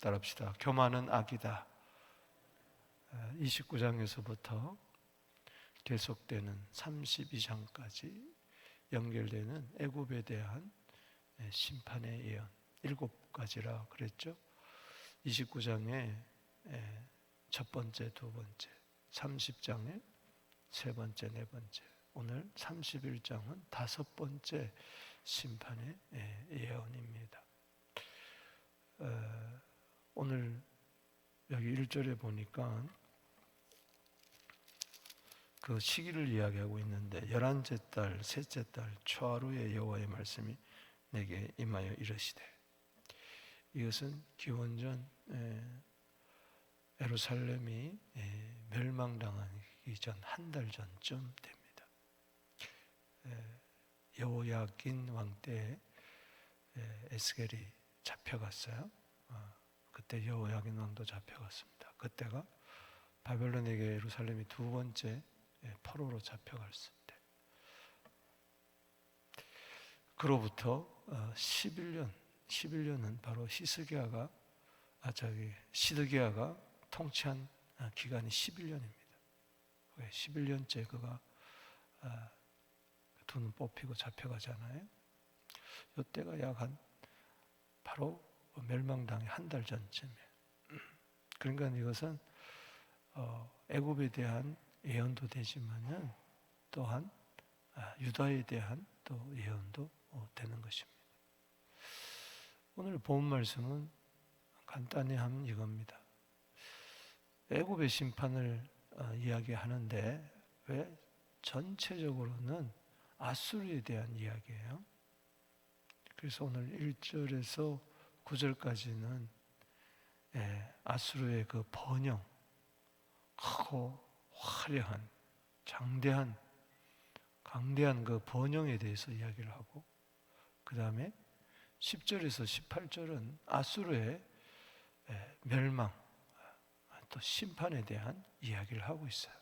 따라합시다. 교만은 악이다. 29장에서부터 계속되는 32장까지 연결되는 애굽에 대한 심판의 예언 일곱 가지라 그랬죠. 29장에 첫 번째, 두 번째, 30장에 세 번째, 네 번째, 오늘 31장은 다섯 번째 심판의 예언입니다. 오늘 여기 1절에 보니까 그 시기를 이야기하고 있는데 열한째 달 셋째 달 초하루의 여호와의 말씀이 내게 임하여 이르시되 이것은 기원전 에루살렘이 멸망당하기 전 한 달 전쯤 됩니다. 여호야긴 왕 때 에스겔이 잡혀갔어요. 어, 그때 여호야긴 왕도 잡혀갔습니다. 그때가 바벨론에게 예루살렘이 두 번째 포로로 잡혀갔을 때. 그로부터 11년, 어, 11년은 바로 히스기야가 아 저기 시드기야가 통치한 아, 기간이 11년입니다. 11년째 그가 아, 두눈 뽑히고 잡혀가잖아요. 이때가 약 한 바로 멸망당의 한달 전쯤에. 그러니까 이것은 어, 애굽에 대한 예언도 되지만은 또한 아, 유다에 대한 또 예언도 어, 되는 것입니다. 오늘 본 말씀은 간단히 하면 이겁니다. 애굽의 심판을 어, 이야기하는데 왜 전체적으로는 아수르에 대한 이야기예요. 그래서 오늘 1절에서 9절까지는 예, 아수르의 그 번영, 크고 화려한, 장대한, 강대한 그 번영에 대해서 이야기를 하고, 그 다음에 10절에서 18절은 아수르의 예, 멸망, 또 심판에 대한 이야기를 하고 있어요.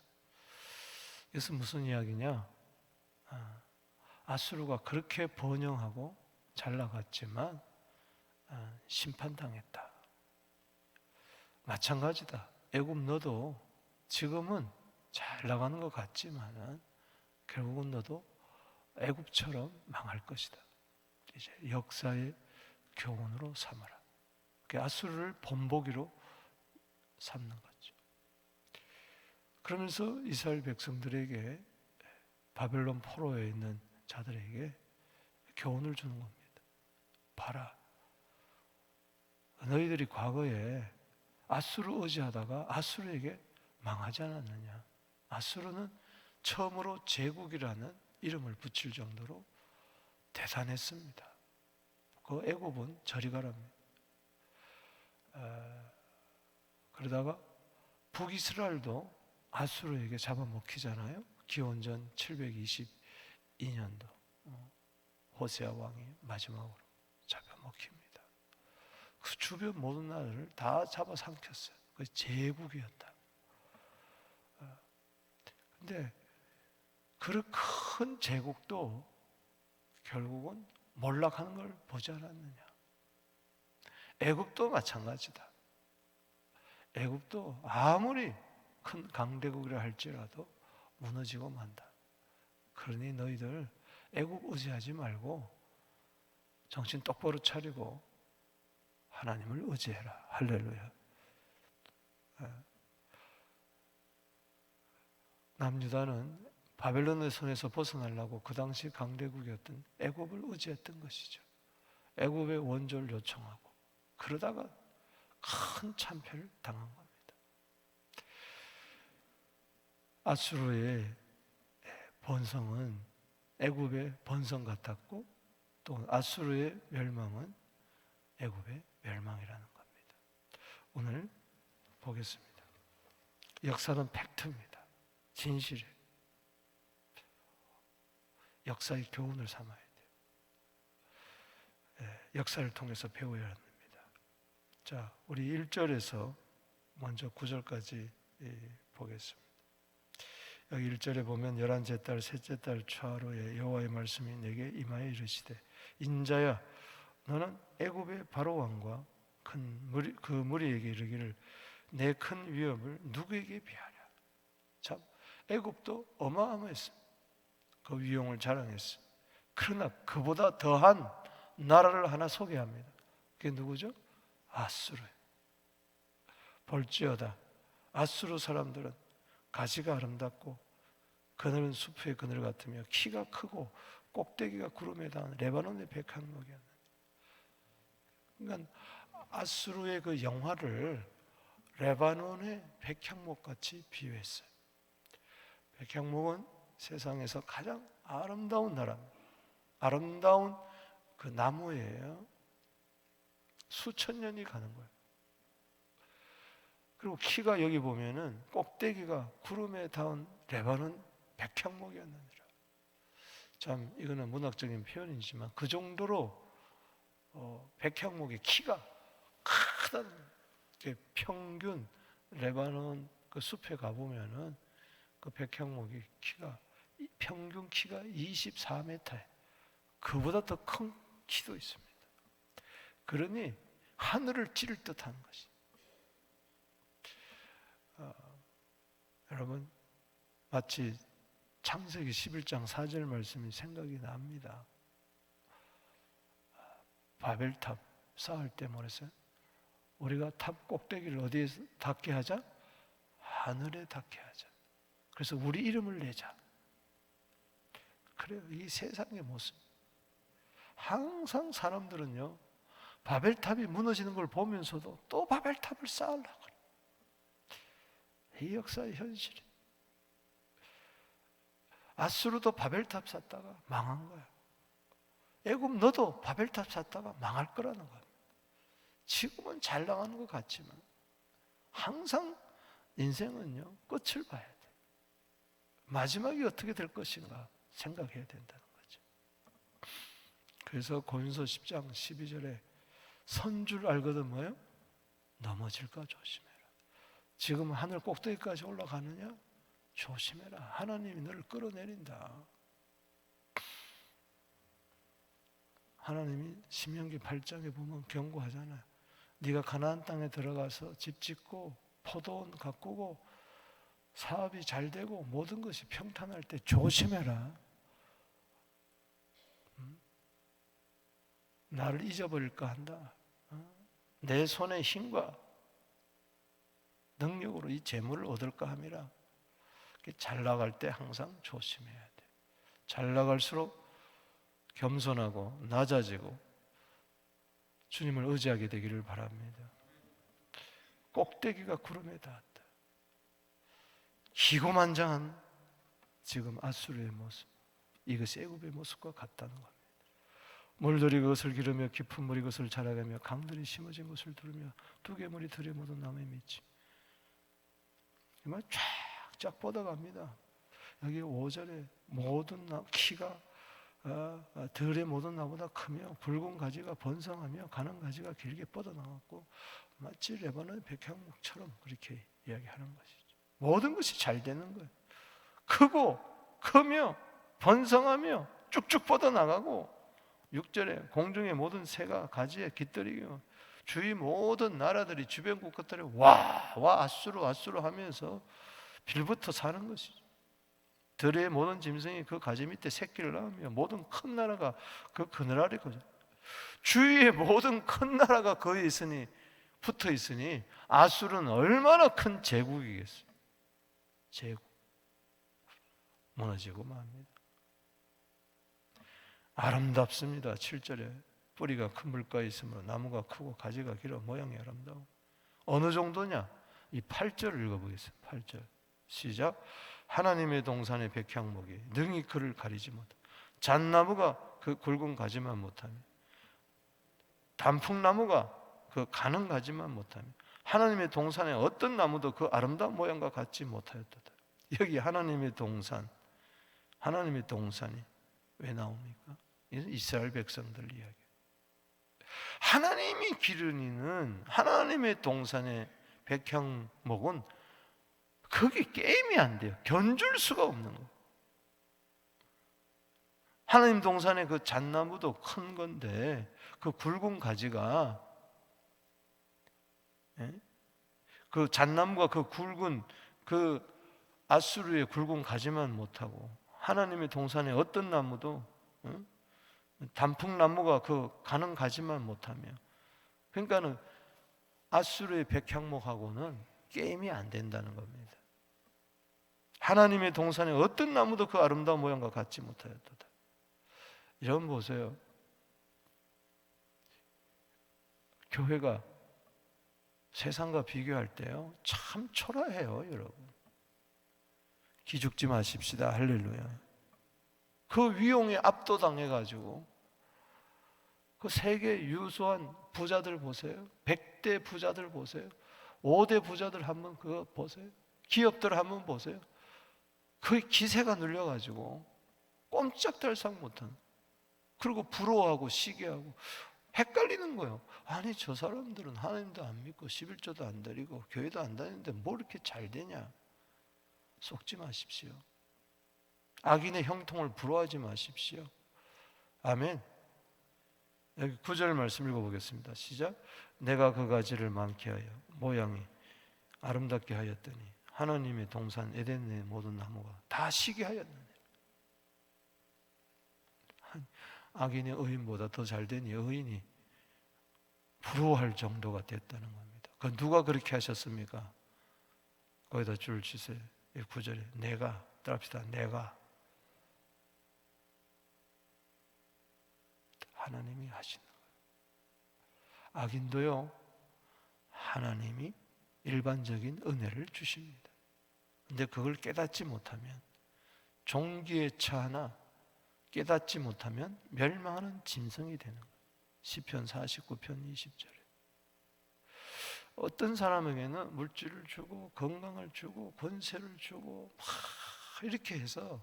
이것은 무슨 이야기냐? 아, 아수르가 그렇게 번영하고 잘 나갔지만 아, 심판당했다. 마찬가지다. 애굽 너도 지금은 잘 나가는 것 같지만은 결국은 너도 애굽처럼 망할 것이다. 이제 역사의 교훈으로 삼아라. 아수르를 본보기로 삼는 거죠. 그러면서 이스라엘 백성들에게 바벨론 포로에 있는 자들에게 교훈을 주는 겁니다. 봐라. 너희들이 과거에 아수르 의지하다가 아수르에게 망하지 않았느냐. 아수르는 처음으로 제국이라는 이름을 붙일 정도로 대단했습니다. 그 애굽은 저리 가랍니다. 어, 그러다가 북이스라엘도 아수르에게 잡아먹히잖아요. 기원전 722년도 어, 호세아 왕이 마지막으로 잡아먹힙니다. 그 주변 모든 나라를 다 잡아 삼켰어요. 그 제국이었다. 근데 그큰 제국도 결국은 몰락하는 걸 보지 않았느냐. 애굽도 마찬가지다. 애굽도 아무리 큰 강대국이라 할지라도 무너지고 만다. 그러니 너희들 애국 의지하지 말고 정신 똑바로 차리고 하나님을 의지해라. 할렐루야. 남유다는 바벨론의 손에서 벗어나려고 그 당시 강대국이었던 애굽을 의지했던 것이죠. 애굽의 원조를 요청하고 그러다가 큰 참패를 당한 겁니다. 아수르의 번성은 애굽의 번성 같았고 또 아수르의 멸망은 애굽의 멸망이라는 겁니다. 오늘 보겠습니다. 역사는 팩트입니다. 진실을 역사의 교훈을 삼아야 돼요. 예, 역사를 통해서 배워야 합니다. 자, 우리 1절에서 먼저 9절까지 예, 보겠습니다. 여기 1절에 보면 열한째 달 셋째 달 초하루에 여호와의 말씀이 내게 임하여 이르시되 인자야 너는 애굽의 바로 왕과 그 무리에게 이르기를 내 큰 위협을 누구에게 비하랴? 참 애굽도 어마어마했어. 그 위용을 자랑했어. 그러나 그보다 더한 나라를 하나 소개합니다. 그게 누구죠? 아수르. 볼지어다. 아수르 사람들은 가지가 아름답고 그늘은 숲의 그늘 같으며 키가 크고 꼭대기가 구름에 닿은 레바논의 백향목이었는데 그러니까 아수르의 그 영화를 레바논의 백향목 같이 비유했어요. 백향목은 세상에서 가장 아름다운 나라입니다. 아름다운 그 나무예요. 수천 년이 가는 거예요. 그리고 키가 여기 보면은 꼭대기가 구름에 닿은 레바논 백향목이었느니라. 참 이거는 문학적인 표현이지만 그 정도로 어, 백향목의 키가 크다는. 평균 레바논 그 숲에 가 보면은 그 백향목의 키가 평균 키가 24m에 그보다 더 큰 키도 있습니다. 그러니 하늘을 찌를 듯한 것이. 어, 여러분 마치 창세기 11장 4절 말씀이 생각이 납니다. 바벨탑 쌓을 때 뭐랬어요? 우리가 탑 꼭대기를 어디에 닿게 하자? 하늘에 닿게 하자. 그래서 우리 이름을 내자. 그래요. 이 세상의 모습. 항상 사람들은요, 바벨탑이 무너지는 걸 보면서도 또 바벨탑을 쌓으려고 그래. 이 역사의 현실이. 아수르도 바벨탑 쌓다가 망한 거야. 애굽 너도 바벨탑 쌓다가 망할 거라는 거야. 지금은 잘 나가는 것 같지만 항상 인생은요 끝을 봐야 돼. 마지막이 어떻게 될 것인가 생각해야 된다는 거죠. 그래서 고린서 10장 12절에 선줄 알거든 뭐요? 넘어질까 조심해라. 지금 하늘 꼭대기까지 올라가느냐? 조심해라. 하나님이 너를 끌어내린다. 하나님이 신명기 8장에 보면 경고하잖아요. 네가 가나안 땅에 들어가서 집 짓고 포도원 가꾸고 사업이 잘 되고 모든 것이 평탄할 때 조심해라. 음? 나를 잊어버릴까 한다. 어? 내 손의 힘과 능력으로 이 재물을 얻을까 함이라. 잘 나갈 때 항상 조심해야 돼. 잘 나갈수록 겸손하고 낮아지고 주님을 의지하게 되기를 바랍니다. 꼭대기가 구름에 닿았다. 기고만장한 지금 아수르의 모습, 이것이 애굽의 모습과 같다는 겁니다. 물들이 그것을 기르며 깊은 물이 그것을 자라가며 강들이 심어진 것을 두르며 두개물이 들에 묻은 나무에 미치. 정말 쫙쫙 뻗어갑니다. 여기 5절에 모든 나, 키가 들의 모든 나보다 크며 붉은 가지가 번성하며 가는 가지가 길게 뻗어나갔고 마치 레바논 백향목처럼 그렇게 이야기하는 것이죠. 모든 것이 잘 되는 거예요. 크고 크며 번성하며 쭉쭉 뻗어나가고 6절에 공중의 모든 새가 가지에 깃들이며 주위 모든 나라들이 주변국 것들이 와와 아수르 아수르 하면서 빌부터 사는 것이죠. 들의 모든 짐승이 그 가지 밑에 새끼를 낳으며 모든 큰 나라가 그 그늘 아래 거죠. 주위에 모든 큰 나라가 거기 있으니 붙어 있으니 아술은 얼마나 큰 제국이겠어요. 제국 무너지고 맙니다. 아름답습니다. 7절에 뿌리가 큰 물가에 있으므로 나무가 크고 가지가 길어 모양이 아름다워. 어느 정도냐? 이 8절을 읽어보겠습니다. 8절 시작. 하나님의 동산의 백향목이 능히 그를 가리지 못하. 잣나무가 그 굵은 가지만 못하며 단풍나무가 그 가는 가지만 못하며 하나님의 동산의 어떤 나무도 그 아름다운 모양과 같지 못하였다. 여기 하나님의 동산, 하나님의 동산이 왜 나옵니까? 이스라엘 백성들 이야기. 하나님이 기르니는 하나님의 동산의 백향목은 그게 게임이 안 돼요. 견줄 수가 없는 거. 하나님 동산의 그 잣나무도 큰 건데 그 굵은 가지가 예? 그 잣나무가 그 굵은 그 아수르의 굵은 가지만 못하고 하나님의 동산에 어떤 나무도 어? 단풍나무가 그 가는 가지만 못하며 그러니까는 아수르의 백향목하고는 게임이 안 된다는 겁니다. 하나님의 동산에 어떤 나무도 그 아름다운 모양과 같지 못하였도다. 여러분 보세요. 교회가 세상과 비교할 때요 참 초라해요, 여러분. 기죽지 마십시다. 할렐루야. 그 위용에 압도당해 가지고 그 세계 유수한 부자들 보세요. 100대 부자들 보세요. 5대 부자들 한번 그거 보세요. 기업들 한번 보세요. 그 기세가 눌려 가지고 꼼짝달싹 못한 그리고 부러워하고 시기하고 헷갈리는 거예요. 아니 저 사람들은 하나님도 안 믿고 11조도 안 드리고 교회도 안 다니는데 뭐 이렇게 잘 되냐? 속지 마십시오. 악인의 형통을 부러워하지 마십시오. 아멘. 여기 구절 말씀 읽어보겠습니다. 시작. 내가 그 가지를 많게 하여 모양이 아름답게 하였더니 하나님의 동산 에덴의 모든 나무가 다 시게 하였느니 악인의 의인보다 더 잘된 의인이 부러워할 정도가 됐다는 겁니다. 그 누가 그렇게 하셨습니까? 거기다 줄 치세요. 구절에 내가 따라합시다. 내가 하나님이 하시는 거예요. 악인도요. 하나님이 일반적인 은혜를 주십니다. 근데 그걸 깨닫지 못하면 종기에 처하나 깨닫지 못하면 멸망하는 짐승이 되는 거예요. 시편 49편 20절에 어떤 사람에게는 물질을 주고 건강을 주고 권세를 주고 막 이렇게 해서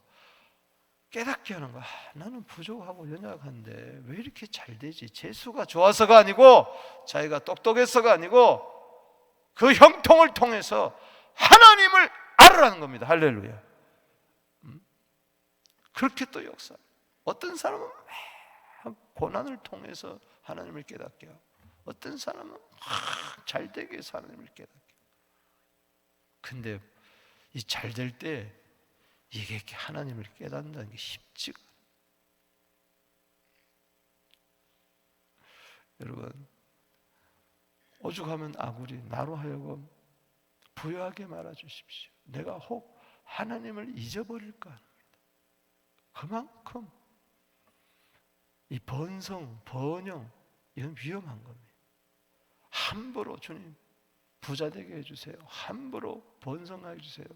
깨닫게 하는 거야. 아, 나는 부족하고 연약한데 왜 이렇게 잘 되지? 재수가 좋아서가 아니고 자기가 똑똑해서가 아니고 그 형통을 통해서 하나님을 알으라는 겁니다. 할렐루야. 음? 그렇게 또 역사. 어떤 사람은 고난을 통해서 하나님을 깨닫게 하고 어떤 사람은 잘 되게 해서 하나님을 깨닫게 근데 이 잘 될 때 이게 하나님을 깨닫는다는 게 쉽지가 여러분 오죽하면 아구리 나로 하여금 부유하게 말아 주십시오. 내가 혹 하나님을 잊어버릴까 합니다. 그만큼 이 번성, 번영 이건 위험한 겁니다. 함부로 주님 부자 되게 해주세요. 함부로 번성하게 해주세요.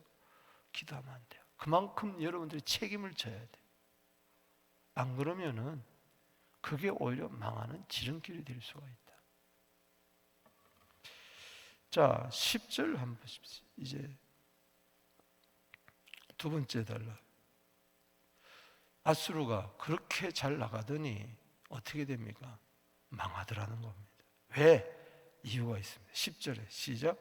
기도하면 안 돼요. 그만큼 여러분들이 책임을 져야 돼요. 안 그러면은 그게 오히려 망하는 지름길이 될 수가 있다. 자, 10절 한번 보십시오. 이제 두 번째 달라. 아수르가 그렇게 잘 나가더니 어떻게 됩니까? 망하더라는 겁니다. 왜? 이유가 있습니다. 10절에 시작.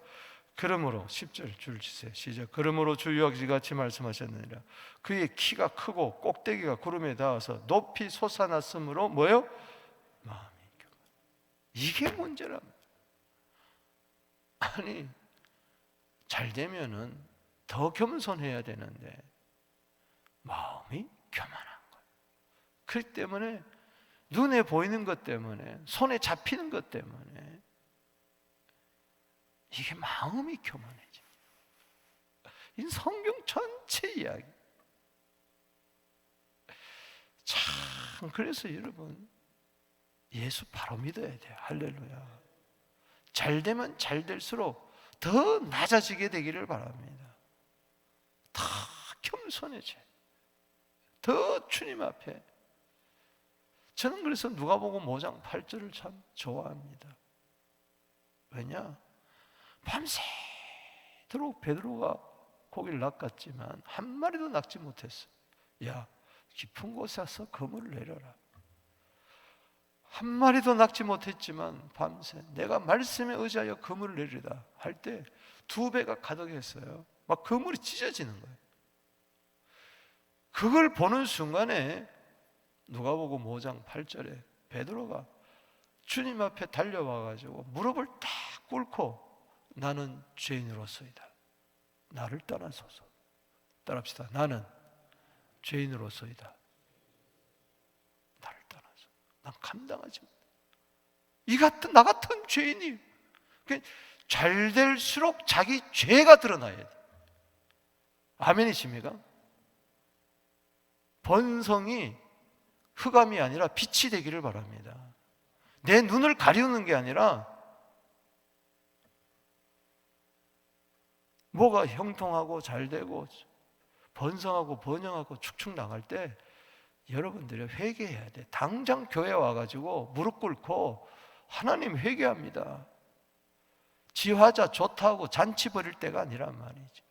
그러므로 10절 줄 치세요. 시작. 그러므로 주유학 같이 말씀하셨느니라. 그의 키가 크고 꼭대기가 구름에 닿아서 높이 솟아났으므로 뭐요? 마음이. 이게 문제랍니다. 아니 잘 되면은 더 겸손해야 되는데 마음이 교만한 거예요. 그 때문에 눈에 보이는 것 때문에 손에 잡히는 것 때문에 이게 마음이 교만해져. 이 성경 전체 이야기. 참 그래서 여러분 예수 바로 믿어야 돼요. 할렐루야. 잘 되면 잘 될수록 더 낮아지게 되기를 바랍니다. 더 겸손해져. 더 주님 앞에. 저는 그래서 누가 보고 모장 8절을 참 좋아합니다. 왜냐? 밤새도록 베드로가 고기를 낚았지만 한 마리도 낚지 못했어. 야, 깊은 곳에 서 그물을 내려라. 한 마리도 낚지 못했지만 밤새 내가 말씀에 의지하여 그물을 내리다 할 때 두 배가 가득했어요. 막 그물이 찢어지는 거예요. 그걸 보는 순간에 누가 보고 5장 8절에 베드로가 주님 앞에 달려와 가지고 무릎을 딱 꿇고 나는 죄인으로서이다. 나를 떠나소서. 따라합시다. 나는 죄인으로서이다. 난 감당하지 못해. 이 같은 나 같은 죄인이 그잘 될수록 자기 죄가 드러나야 돼. 아멘이십니까? 번성이 흑암이 아니라 빛이 되기를 바랍니다. 내 눈을 가리우는 게 아니라 뭐가 형통하고 잘 되고 번성하고 번영하고 축축 나갈 때 여러분들이 회개해야 돼. 당장 교회 와가지고 무릎 꿇고 하나님 회개합니다. 지화자 좋다고 잔치 벌일 때가 아니란 말이지.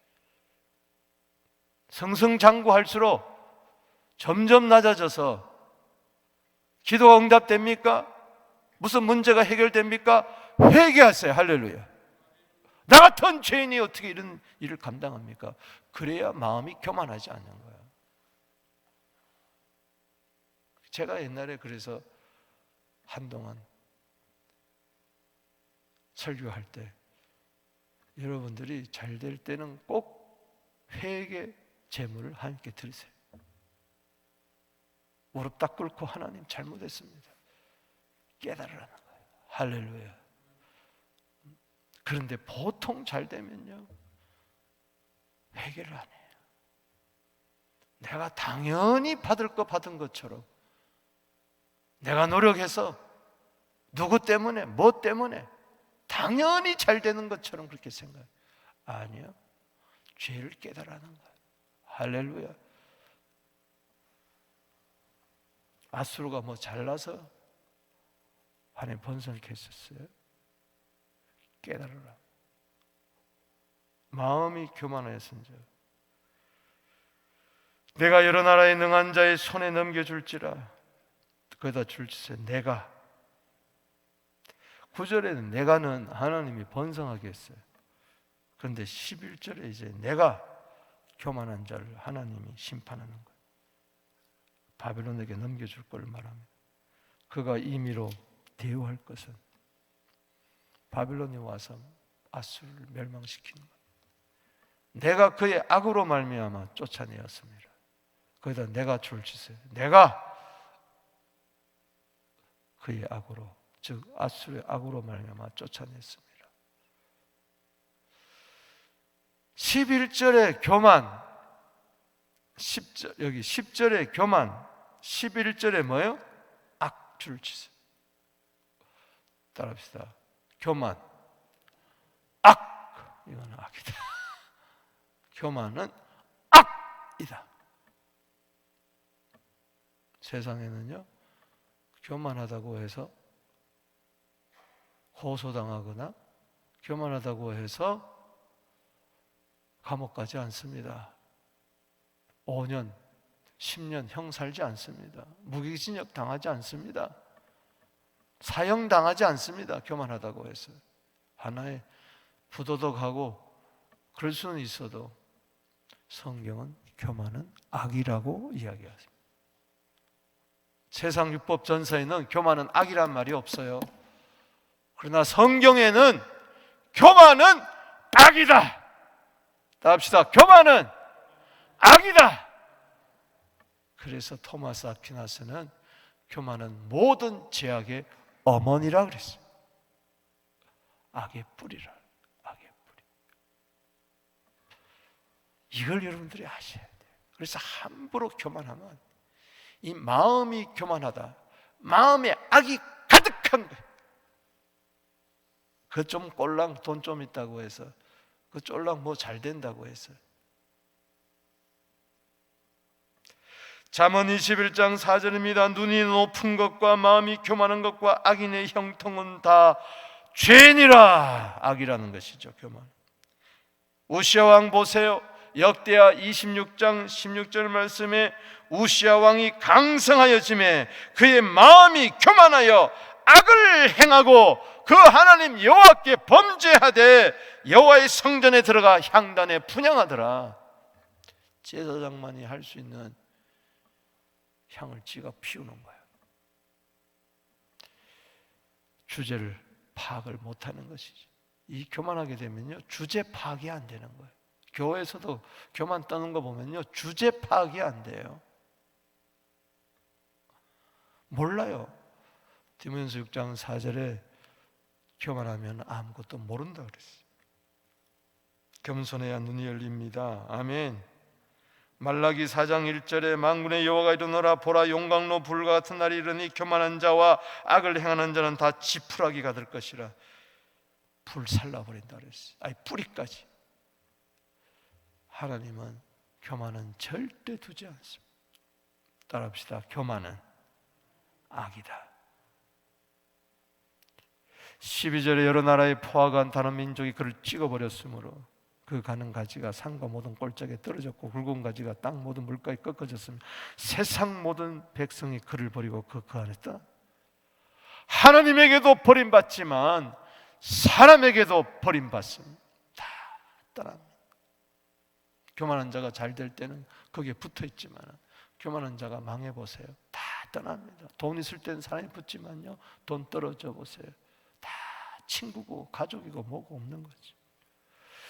승승장구할수록 점점 낮아져서 기도가 응답됩니까? 무슨 문제가 해결됩니까? 회개하세요. 할렐루야. 나 같은 죄인이 어떻게 이런 일을 감당합니까? 그래야 마음이 교만하지 않는 거야. 제가 옛날에 그래서 한동안 설교할 때 여러분들이 잘 될 때는 꼭 회개 제물을 하나님께 드리세요. 무릎 딱 꿇고 하나님 잘못했습니다. 깨달으라는 거예요. 할렐루야. 그런데 보통 잘 되면요. 회개를 안 해요. 내가 당연히 받을 거 받은 것처럼 내가 노력해서 누구 때문에, 뭐 때문에 당연히 잘 되는 것처럼 그렇게 생각해요. 아니요. 죄를 깨달아는 거예요. 할렐루야. 아수르가 뭐 잘나서 안에 번성을 했었어요. 깨달아라. 마음이 교만하였은지 내가 여러 나라의 능한 자의 손에 넘겨줄지라 거기다 줄지세 내가 구절에는 내가는 하나님이 번성하게 했어요. 그런데 11절에 이제 내가 교만한 자를 하나님이 심판하는 거예요. 바벨론에게 넘겨줄 걸 말합니다. 그가 임의로 대우할 것은 바벨론이 와서 아수를 멸망시키는 것. 내가 그의 악으로 말미암아 쫓아내었습니다. 거기다 내가 줄지세 내가 그의 악으로 즉 아수르의 악으로 말미암아 쫓아냈습니다. 11절의 교만 10절 여기 10절의 교만 11절에 뭐예요? 악줄 치세 따라합시다. 교만 악 이거는 악이다. 교만은 악이다. 세상에는요 교만하다고 해서 호소당하거나 교만하다고 해서 감옥 가지 않습니다. 5년, 10년 형 살지 않습니다. 무기징역 당하지 않습니다. 사형 당하지 않습니다. 교만하다고 해서. 하나의 부도덕하고 그럴 수는 있어도 성경은 교만은 악이라고 이야기하십니다. 세상 율법 전서에는 교만은 악이란 말이 없어요. 그러나 성경에는 교만은 악이다. 다 합시다. 교만은 악이다. 그래서 토마스 아퀴나스는 교만은 모든 죄악의 어머니라 그랬어요. 악의 뿌리라. 악의 뿌리. 이걸 여러분들이 아셔야 돼요. 그래서 함부로 교만하면 이 마음이 교만하다. 마음에 악이 가득한 거예요. 그 좀 꼴랑 돈 좀 있다고 해서 그 쫄랑 뭐 잘 된다고 해서 잠언 21장 4절입니다. 눈이 높은 것과 마음이 교만한 것과 악인의 형통은 다 죄니라. 악이라는 것이죠, 교만. 우시아 왕 보세요. 역대하 26장 16절 말씀에 우시아 왕이 강성하여 짐에 그의 마음이 교만하여 악을 행하고 그 하나님 여호와께 범죄하되 여호와의 성전에 들어가 향단에 분양하더라. 제사장만이 할 수 있는 향을 지가 피우는 거야. 주제를 파악을 못하는 것이지. 이 교만하게 되면요 주제 파악이 안 되는 거예요. 교회에서도 교만 떠는 거 보면요 주제 파악이 안 돼요. 몰라요. 디모데서 6장 4절에 교만하면 아무것도 모른다 그랬어요. 겸손해야 눈이 열립니다. 아멘. 말라기 4장 1절에 만군의 여호와가 이르노라 보라 용광로 불과 같은 날이 이르니 교만한 자와 악을 행하는 자는 다 지푸라기가 될 것이라 불 살라 버린다 그랬어요. 아니 뿌리까지. 하나님은 교만은 절대 두지 않습니다. 따라합시다. 교만은 악이다. 12절에 여러 나라의 포화가 다른 민족이 그를 찍어버렸으므로 그 가는 가지가 산과 모든 꼴짝에 떨어졌고 굵은 가지가 땅 모든 물가에 꺾어졌으며 세상 모든 백성이 그를 버리고 그, 그 안에 떠. 하나님에게도 버림받지만 사람에게도 버림받습니다 다 떠납니다. 교만한 자가 잘 될 때는 거기에 붙어 있지만 교만한 자가 망해 보세요 다 떠납니다 돈 있을 때는 사람이 붙지만요 돈 떨어져 보세요 다 친구고 가족이고 뭐고 없는 거죠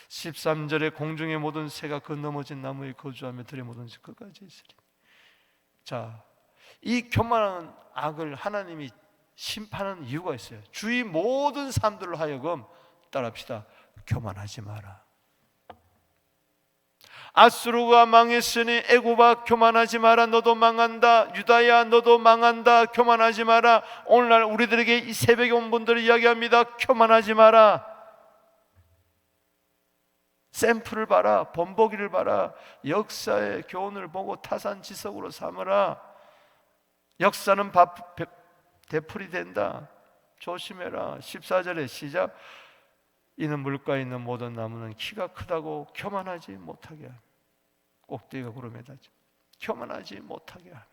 13절에 공중의 모든 새가 그 넘어진 나무에 거주하며 들의 모든 집 끝까지 있으리. 자, 이 교만한 악을 하나님이 심판하는 이유가 있어요. 주위 모든 사람들로 하여금 따라합시다. 교만하지 마라. 아수르가 망했으니 애굽아 교만하지 마라. 너도 망한다. 유다야 너도 망한다. 교만하지 마라. 오늘날 우리들에게 이 새벽에 온 분들이 이야기합니다. 교만하지 마라. 샘플을 봐라, 본보기를 봐라, 역사의 교훈을 보고 타산지석으로 삼으라. 역사는 밥, 되풀이 된다. 조심해라. 14절에 시작. 이는 물가에 있는 모든 나무는 키가 크다고 교만하지 못하게 하며 꼭대기가 구름에다지 교만하지 못하게 하며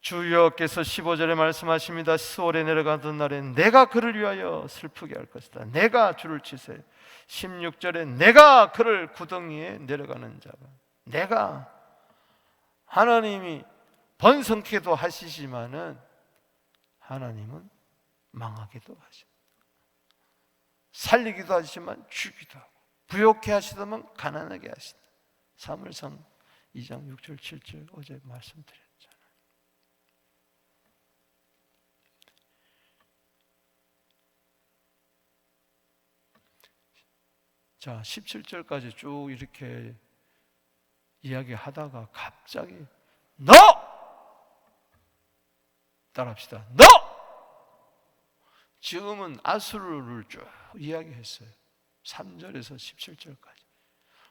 주여께서 15절에 말씀하십니다. 수월에 내려가던 날에 내가 그를 위하여 슬프게 할 것이다. 내가 줄을 치세. 16절에 내가 그를 구덩이에 내려가는 자가 내가 하나님이 번성케도 하시지만은 하나님은 망하게도 하십니다. 살리기도 하시지만 죽기도 하고 부욕해 하시더만 가난하게 하신다. 사무엘상 2장 6절 7절 어제 말씀드렸죠. 자, 17절까지 쭉 이렇게 이야기하다가 갑자기 너! 따라합시다. 너! 지금은 아수르를 쭉 이야기했어요. 3절에서 17절까지.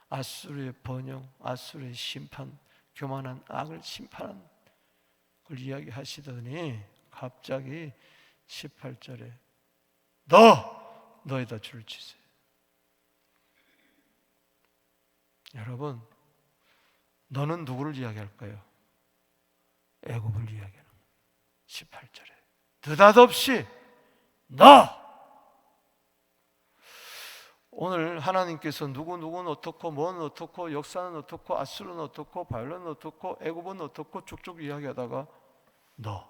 아수르의 번영, 아수르의 심판, 교만한 악을 심판한 걸 이야기하시더니 갑자기 18절에 너! 너에다 줄을 치세요. 여러분, 너는 누구를 이야기할까요? 애굽을 이야기하는 18절에 느닷없이 너 오늘 하나님께서 누구 누구는 어떻고 뭔 어떻고 역사는 어떻고 아수르는 어떻고 바벨론은 어떻고 애굽은 어떻고 쭉쭉 이야기하다가 너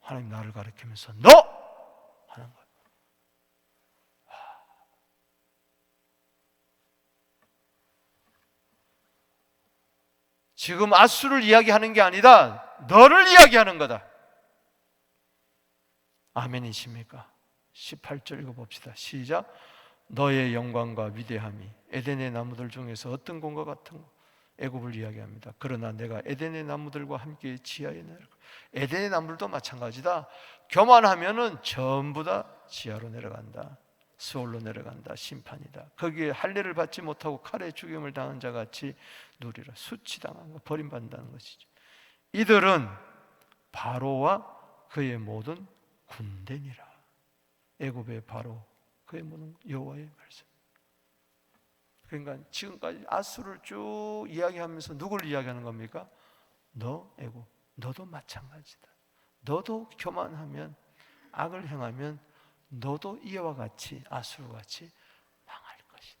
하나님 나를 가리키면서 너 하는 거예요. 지금 아수를 이야기하는 게 아니다. 너를 이야기하는 거다. 아멘이십니까? 18절 읽어봅시다. 시작. 너의 영광과 위대함이 에덴의 나무들 중에서 어떤 공과 같은 거 애굽을 이야기합니다. 그러나 내가 에덴의 나무들과 함께 지하에 내려가. 에덴의 나무들도 마찬가지다. 교만하면은 전부 다 지하로 내려간다. 수월로 내려간다. 심판이다. 거기에 할례를 받지 못하고 칼에 죽임을 당한 자 같이 누리라. 수치당한 거 버림받는다는 것이죠. 이들은 바로와 그의 모든 군대니라. 애굽의 바로 그의 모든 여호와의 말씀. 그러니까 지금까지 아수를 쭉 이야기하면서 누굴 이야기하는 겁니까? 너 애굽, 너도 마찬가지다. 너도 교만하면 악을 행하면 너도 이와 같이 아수르 같이 망할 것이다.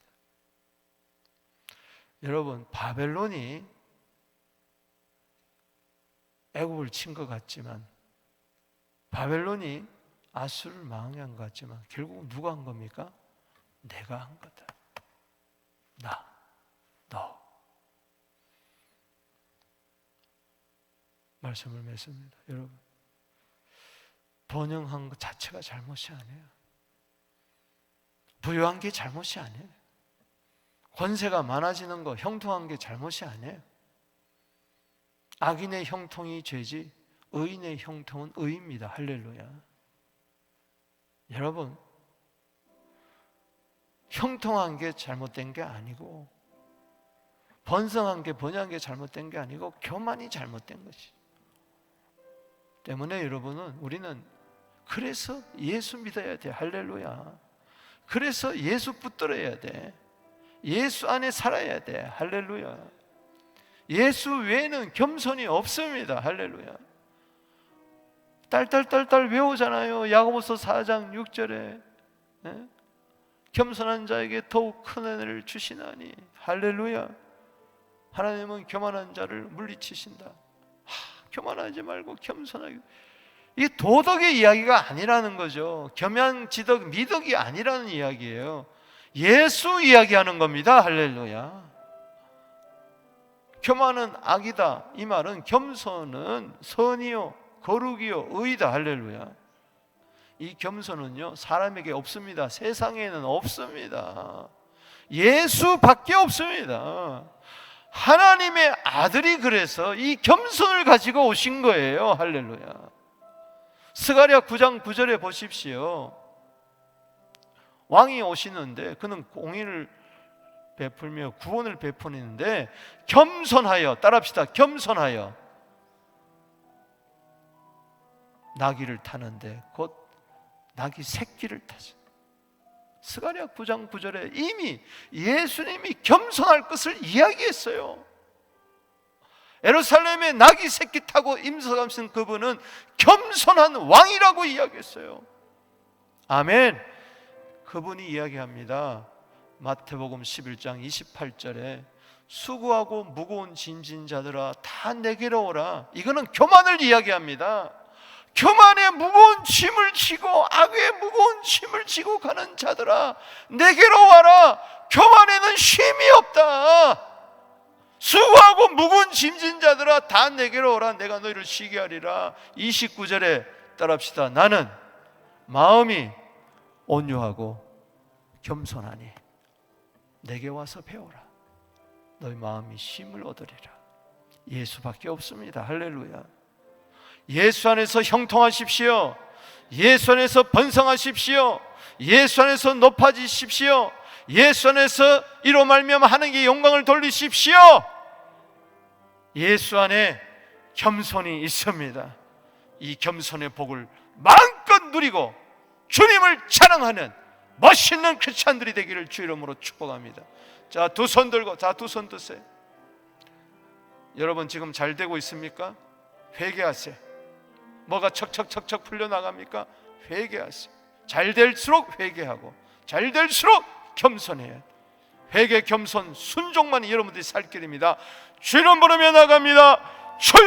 여러분 바벨론이 애굽을 친 것 같지만 바벨론이 아수를 망하게 한 것 같지만 결국 누가 한 겁니까? 내가 한 거다. 나, 너. 말씀을 맺습니다. 여러분, 번영한 것 자체가 잘못이 아니에요. 부유한 게 잘못이 아니에요. 권세가 많아지는 거, 형통한 게 잘못이 아니에요. 악인의 형통이 죄지, 의인의 형통은 의입니다. 할렐루야. 여러분, 형통한 게 잘못된 게 아니고, 번성한 게 번영한 게 잘못된 게 아니고, 교만이 잘못된 것이. 때문에 여러분은 우리는 그래서 예수 믿어야 돼. 할렐루야. 그래서 예수 붙들어야 돼. 예수 안에 살아야 돼. 할렐루야. 예수 외에는 겸손이 없습니다. 할렐루야. 딸딸딸딸 외우잖아요. 야고보서 4장 6절에 네? 겸손한 자에게 더욱 큰 은혜를 주시나니 할렐루야. 하나님은 교만한 자를 물리치신다. 하, 교만하지 말고 겸손하게. 이 도덕의 이야기가 아니라는 거죠. 겸양 지덕 미덕이 아니라는 이야기예요. 예수 이야기하는 겁니다. 할렐루야. 교만은 악이다. 이 말은 겸손은 선이요, 거룩이요, 의다. 할렐루야. 이 겸손은요, 사람에게 없습니다. 세상에는 없습니다. 예수밖에 없습니다. 하나님의 아들이 그래서 이 겸손을 가지고 오신 거예요. 할렐루야. 스가랴 9장 9절에 보십시오. 왕이 오시는데 그는 공의를 베풀며 구원을 베푸는데 겸손하여 따라합시다. 겸손하여 나귀를 타는데 곧 나귀 새끼를 타죠. 스가랴 9장 9절에 이미 예수님이 겸손할 것을 이야기했어요. 에루살렘에 나귀 새끼 타고 임서감신 그분은 겸손한 왕이라고 이야기했어요. 아멘. 그분이 이야기합니다. 마태복음 11장 28절에 수고하고 무거운 짐진 자들아 다 내게로 오라. 이거는 교만을 이야기합니다. 교만에 무거운 짐을 지고 악에 무거운 짐을 지고 가는 자들아 내게로 와라. 교만에는 쉼이 없다. 수고하고 무거운 짐진 자들아 다 내게로 오라. 내가 너희를 쉬게 하리라. 29절에 따라합시다. 나는 마음이 온유하고 겸손하니 내게 와서 배우라. 너희 마음이 쉼을 얻으리라. 예수밖에 없습니다. 할렐루야 예수 안에서 형통하십시오 예수 안에서 번성하십시오 예수 안에서 높아지십시오 예수 안에서 이로 말미암아 하나님께 영광을 돌리십시오 예수 안에 겸손이 있습니다. 이 겸손의 복을 마음껏 누리고 주님을 찬양하는 멋있는 크리스찬들이 되기를 주 이름으로 축복합니다. 자, 두 손 들고 자, 두 손 드세요. 여러분 지금 잘 되고 있습니까? 회개하세요. 뭐가 척척척척 풀려 나갑니까? 회개하세요. 잘 될수록 회개하고 잘 될수록 겸손해요. 회개 겸손 순종만 여러분들이 살 길입니다. 주님 부르며 나갑니다. 주여